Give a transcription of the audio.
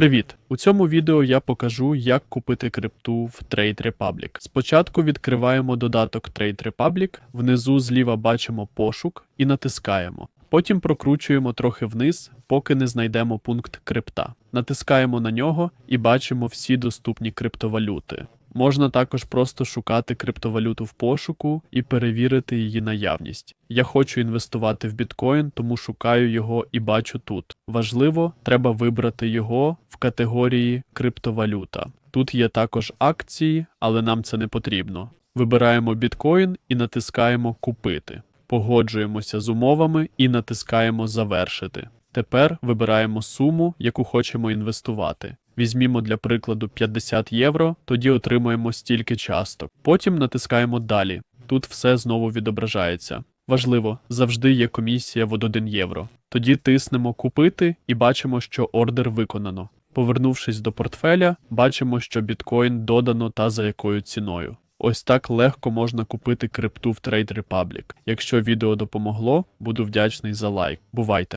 Привіт! У цьому відео я покажу, як купити крипту в Trade Republic. Спочатку відкриваємо додаток Trade Republic, внизу зліва бачимо пошук і натискаємо. Потім прокручуємо трохи вниз, поки не знайдемо пункт крипта. Натискаємо на нього і бачимо всі доступні криптовалюти. Можна також просто шукати криптовалюту в пошуку і перевірити її наявність. Я хочу інвестувати в біткоін, тому шукаю його і бачу тут. Важливо, треба вибрати його категорії криптовалюта. Тут є також акції, але нам це не потрібно. Вибираємо біткоін і натискаємо Купити. Погоджуємося з умовами і натискаємо Завершити. Тепер вибираємо суму, яку хочемо інвестувати. Візьмімо для прикладу 50 євро, тоді отримуємо стільки часток. Потім натискаємо Далі. Тут все знову відображається. Важливо, завжди є комісія в 1 євро. Тоді тиснемо Купити і бачимо, що ордер виконано. Повернувшись до портфеля, бачимо, що біткоін додано та за якою ціною. Ось так легко можна купити крипту в Trade Republic. Якщо відео допомогло, буду вдячний за лайк. Бувайте!